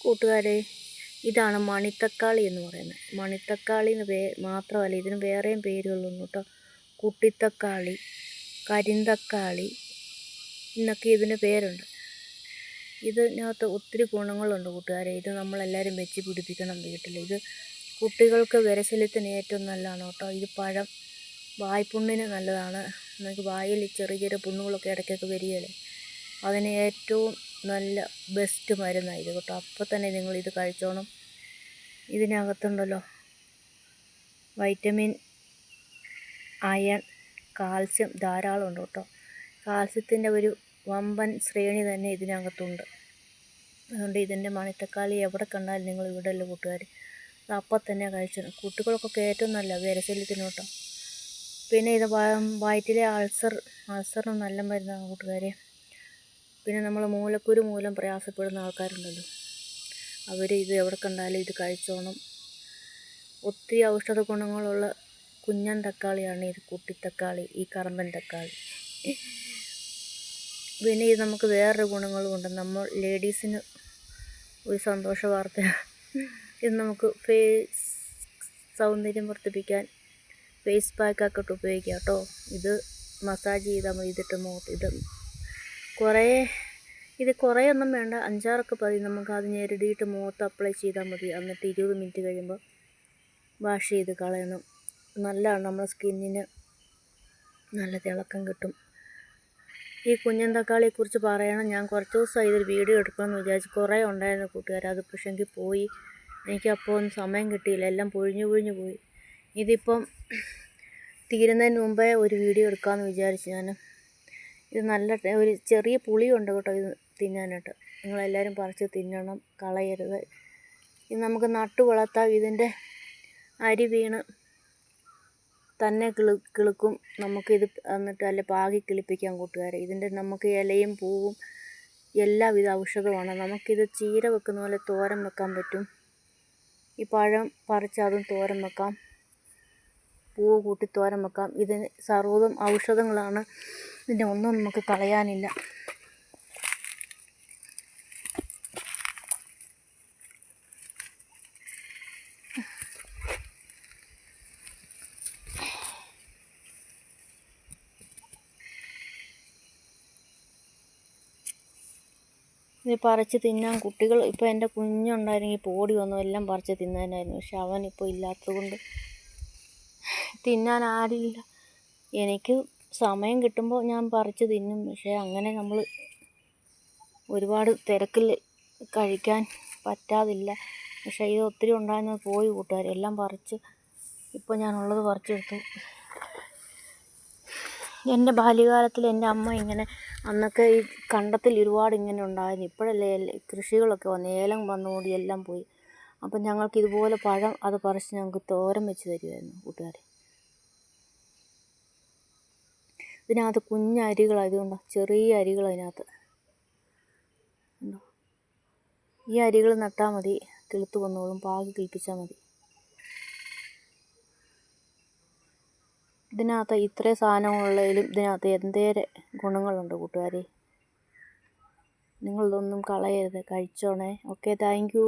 കൂട്ടുകാരെ ഇതാണ് മണിത്തക്കാളി എന്ന് പറയുന്നത്. മണിത്തക്കാളി എന്ന് പേ മാത്രമല്ല ഇതിന് വേറെയും പേരുകളുണ്ട് കേട്ടോ. കുട്ടിത്തക്കാളി കരിന്തക്കാളി എന്നൊക്കെ ഇതിന് പേരുണ്ട്. ഇതിനകത്ത് ഒത്തിരി ഗുണങ്ങളുണ്ട് കൂട്ടുകാരെ. ഇത് നമ്മളെല്ലാവരും വെച്ച് പിടിപ്പിക്കണം വീട്ടിൽ. ഇത് കുട്ടികൾക്ക് വിരശല്യത്തിന് ഏറ്റവും നല്ലതാണ് കേട്ടോ. ഇത് പഴം വായ്പുണ്ണിന് നല്ലതാണ്. നമുക്ക് വായിൽ ചെറിയ ചെറിയ പുണ്ണുകളൊക്കെ ഇടയ്ക്കൊക്കെ വരികയല്ലേ. അതിന് ഏറ്റവും നല്ല ബെസ്റ്റ് മരുന്നായി കേട്ടോ. അപ്പോൾ തന്നെ നിങ്ങൾ ഇത് കഴിച്ചോണം. ഇതിനകത്തുണ്ടല്ലോ വൈറ്റമിൻ അയൺ കാൽസ്യം ധാരാളം ഉണ്ട് കേട്ടോ. കാൽസ്യത്തിന്റെ ഒരു വമ്പൻ ശ്രേണി തന്നെ ഇതിനകത്തുണ്ട്. അതുകൊണ്ട് ഇതിന്റെ മണിത്തക്കാളി എവിടെ കണ്ടാലും നിങ്ങൾ ഇവിടെ അല്ല കൂട്ടുകാർ അപ്പം തന്നെ കഴിച്ചു. കുട്ടികൾക്കൊക്കെ ഏറ്റവും നല്ല വിരശല്യത്തിന് കേട്ടോ. പിന്നെ ഇത് വയറ്റിലെ അൾസർ അൾസറിന് നല്ല മരുന്നാണ് കൂട്ടുകാരെ. പിന്നെ നമ്മൾ മൂലക്കുരു മൂലം പ്രയാസപ്പെടുന്ന ആൾക്കാരുണ്ടല്ലോ. അവർ ഇത് എവിടെ കണ്ടാലും ഇത് കഴിച്ചോണം. ഒത്തിരി ഔഷധ ഗുണങ്ങളുള്ള കുഞ്ഞൻ തക്കാളിയാണ് ഇത് കുട്ടിത്തക്കാളി ഈ കറമ്പൻ തക്കാളി. പിന്നെ ഇത് നമുക്ക് വേറൊരു ഗുണങ്ങളും ഉണ്ട്. നമ്മൾ ലേഡീസിന് ഒരു സന്തോഷ വാർത്ത ഇത് നമുക്ക് ഫേസ് സൗന്ദര്യം വർദ്ധിപ്പിക്കാൻ ഫേസ് പാക്കൊക്കെ ഇട്ട് ഉപയോഗിക്കാം കേട്ടോ. ഇത് മസാജ് ചെയ്താൽ മതി ഇതിട്ട് മുഖത്ത് ഇത് കുറേ ഇത് കുറേ ഒന്നും വേണ്ട. അഞ്ചാറൊക്കെ പതി. നമുക്ക് അത് ഞെരടിയിട്ട് മുഖത്ത് അപ്ലൈ ചെയ്താൽ മതി. എന്നിട്ട് ഇരുപത് മിനിറ്റ് കഴിയുമ്പോൾ വാഷ് ചെയ്ത് കളയണം. നല്ലതാണ് നമ്മുടെ സ്കിന്നിന് നല്ല തിളക്കം കിട്ടും. ഈ കുഞ്ഞൻ തക്കാളിയെക്കുറിച്ച് പറയണം. ഞാൻ കുറച്ച് ദിവസമായി ഇതൊരു വീഡിയോ എടുക്കണമെന്ന് വിചാരിച്ചു കുറേ ഉണ്ടായിരുന്നു കൂട്ടുകാർ അത് പക്ഷേങ്കിൽ പോയി. എനിക്കപ്പോൾ ഒന്നും സമയം കിട്ടിയില്ല. എല്ലാം പൊഴിഞ്ഞു പൊഴിഞ്ഞു പോയി. ഇതിപ്പം തീരുന്നതിന് മുമ്പേ ഒരു വീഡിയോ എടുക്കാമെന്ന് വിചാരിച്ചു ഞാൻ ഇത് നല്ല ഒരു ചെറിയ പുളിയുണ്ട് കേട്ടോ ഇത് തിന്നാനായിട്ട്. നിങ്ങളെല്ലാവരും പറിച്ച് തിന്നണം കളയരുത്. ഇത് നമുക്ക് നട്ടു വളർത്താം. ഇതിന്റെ അരി വീണ് തന്നെ കിളു കിളുക്കും. നമുക്കിത് എന്നിട്ട് അല്ല പാകി കിളിപ്പിക്കാം കൂട്ടുകാരെ. ഇതിന്റെ നമുക്ക് ഇലയും പൂവും എല്ലാവിധ ഔഷധമാണ്. നമുക്കിത് ചീര വെക്കുന്ന പോലെ തോരൻ വെക്കാൻ പറ്റും. ഈ പഴം പറിച്ച് അതും തോരൻ വെക്കാം. പൂവ് കൂട്ടി തോരൻ വെക്കാം. ഇതിന് സർവതും ഔഷധങ്ങളാണ്. ഇതിന്റെ ഒന്നും നമുക്ക് കളയാനില്ല. ഇത് പറിച്ച് തിന്നാൻ കുട്ടികൾ ഇപ്പോൾ എന്റെ കുഞ്ഞുണ്ടായിരുന്നെങ്കിൽ പോടി വന്നു എല്ലാം പറിച്ച് തിന്നാനായിരുന്നു. പക്ഷെ അവനിപ്പോൾ ഇല്ലാത്തത് കൊണ്ട് തിന്നാൻ ആരില്ല എനിക്ക് സമയം കിട്ടുമ്പോൾ ഞാൻ പറിച്ച് തിന്നും. പക്ഷേ അങ്ങനെ നമ്മൾ ഒരുപാട് തിരക്കിൽ കഴിക്കാൻ പറ്റാതില്ല. പക്ഷേ ഇത് ഒത്തിരി ഉണ്ടായിരുന്നത് പോയി കൂട്ടുകാർ എല്ലാം പറിച്ച് ഇപ്പോൾ ഞാനുള്ളത് പറിച്ചെടുത്തു. എന്റെ ബാല്യകാലത്തിൽ എന്റെ അമ്മ ഇങ്ങനെ അന്നൊക്കെ ഈ കണ്ടത്തിൽ ഒരുപാട് ഇങ്ങനെ ഉണ്ടായിരുന്നു. ഇപ്പോഴല്ലേ കൃഷികളൊക്കെ വന്ന് ഏലം വന്നുകൂടി എല്ലാം പോയി. അപ്പം ഞങ്ങൾക്ക് ഇതുപോലെ പഴം അത് പറിച്ച് ഞങ്ങൾക്ക് തോരൻ വെച്ച് തരുമായിരുന്നു കൂട്ടുകാർ ഇതിനകത്ത് കുഞ്ഞരികളായതുകൊണ്ട് ചെറിയ അരികൾ അതിനകത്ത്. ഈ അരികൾ നട്ടാൽ മതി കിളുത്ത് വന്നോളും പാകി കിളിപ്പിച്ചാൽ മതി. ഇതിനകത്ത് ഇത്രയും സാധനങ്ങളുള്ളതിലും ഇതിനകത്ത് എന്തേരെ ഗുണങ്ങളുണ്ട് കൂട്ടുകാരെ? നിങ്ങളിതൊന്നും കളയരുത്. കഴിച്ചോണേ. Okay thank